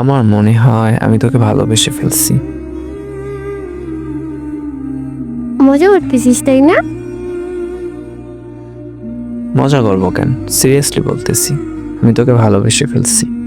আমার মনে হয় আমি তোকে ভালোবেসে ফেলছি। মজা করতেছিস তাই না? মজা করব কেন? সিরিয়াসলি বলতেছি আমি তোকে ভালোবেসে ফেলছি।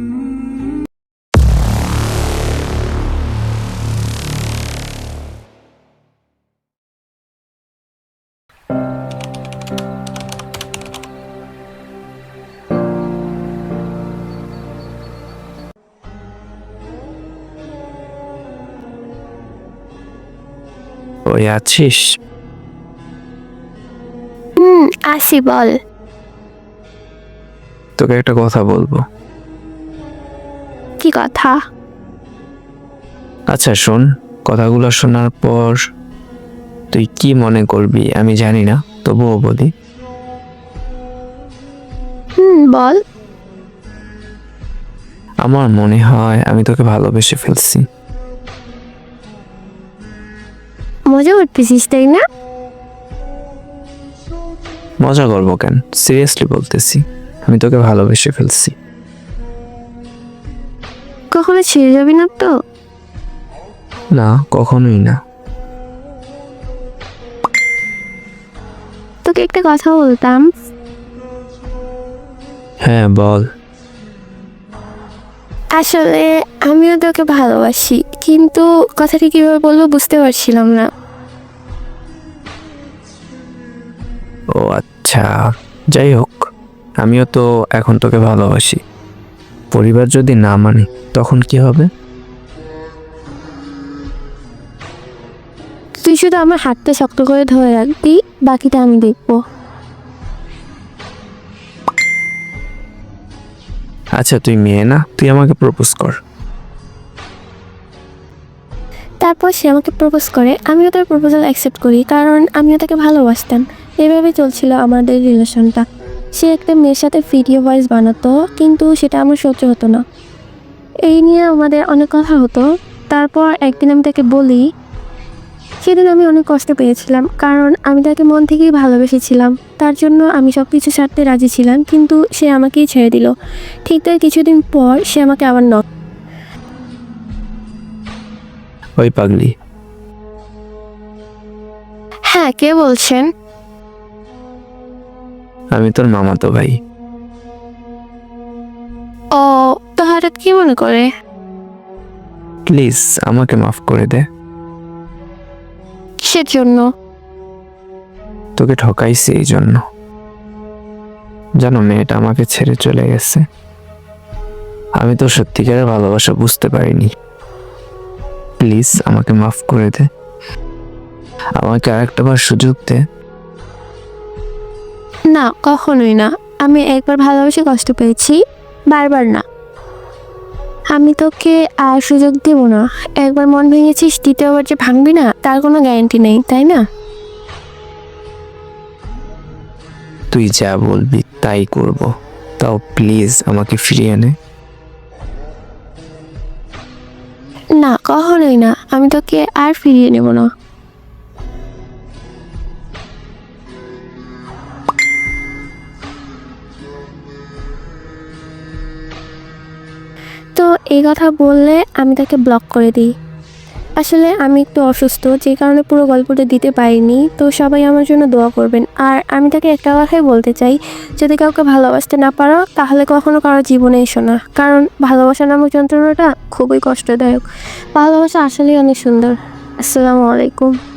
ওই আছিস? হুম আসি বল। তোকে একটা কথা বলব। কি কথা? আচ্ছা শোন কথাগুলো শোনার পর তুই কি মনে করবি আমি জানি না তবুও বলি। হুম বল। আমার মনে হয় আমি তোকে ভালোবেসে ফেলছি। মজা করতেছিস তাই না? মজা করব কেন? সিরিয়াসলি বলতেছি আমি তোকে ভালোবেসে ফেলছি। কখনো ছেড়ে যাবি না তো? না কখনোই না। তোকে একটা কথা বলতাম। হ্যাঁ বল। আসলে আমিও তোকে ভালোবাসি কিন্তু কথাটি কীভাবে বলব বুঝতে পারছিলাম না। ও আচ্ছা যাই হোক আমিও তো এখন তোকে ভালোবাসি। পরিবার যদি না মানে তখন কি হবে? তুই শুধু আমার হাতটা শক্ত করে ধরে রাখবি বাকিটা আমি দেখব। আচ্ছা তুই মেয়ে না তুই আমাকে প্রপোজ কর। তারপর সে আমাকে প্রপোজ করে আমিও তার প্রপোজাল অ্যাকসেপ্ট করি কারণ আমিও তাকে ভালোবাসতাম। এভাবে চলছিল আমাদের রিলেশনটা। সে একটা মেয়ের সাথে ভিডিও ভয়েস বানাতো কিন্তু সেটা আমার সহ্য হতো না। এই নিয়ে আমাদের অনেক কথা হতো। তারপর একদিন আমি তাকে বলি সেদিন আমি অনেক কষ্ট পেয়েছিলাম কারণ আমি তাকে মন থেকেই ভালোবেসেছিলাম। তার জন্য আমি সব কিছু ছাড়তে রাজি ছিলাম কিন্তু সে আমাকেই ছেড়ে দিল। ঠিক তার কিছুদিন পর সে আমাকে আবার নক ওই পাগলি। হ্যাঁ কে বলছেন? আমি তোর মামাতো ভাই। ও তো হঠাৎ কি মনে করে? প্লিজ আমাকে মাফ করে দে। কিসের জন্য তোকে ঠকাইছি এই জন্য। জানো মেয়েটা আমাকে ছেড়ে চলে গেছে। আমি তো সত্যিকারের ভালোবাসা বুঝতে পারিনি। প্লিজ আমাকে মাফ করে দে। আমাকে আরেকটা বার সুযোগ দে। না কখনোই না। আমি একবার ভালোবেসে কষ্ট পেয়েছি বারবার না। আমি তোকে আর সুযোগ দেব না। একবার মন ভেঙেছিস দ্বিতীয়বার যে ভাঙবি না তার কোনো গ্যারান্টি নেই তাই না? তুই যা বলবি তাই করব। তাও প্লিজ আমাকে ফিরিয়ে নে না কখনোই না। আমি তোকে আর ফিরিয়ে নেব না। তো এই কথা বললে আমি তাকে ব্লক করে দিই। আসলে আমি একটু অসুস্থ, যে কারণে পুরো গল্পটা দিতে পারিনি। তো সবাই আমার জন্য দোয়া করবেন। আর আমি তাকে একটা কথাই বলতে চাই, যদি কাউকে ভালোবাসতে না পারো, তাহলে কখনো কারও জীবনে এসো না। কারণ ভালোবাসা নামক যন্ত্রণাটা খুবই কষ্টদায়ক। ভালোবাসা আসলেই অনেক সুন্দর। আসসালামু আলাইকুম।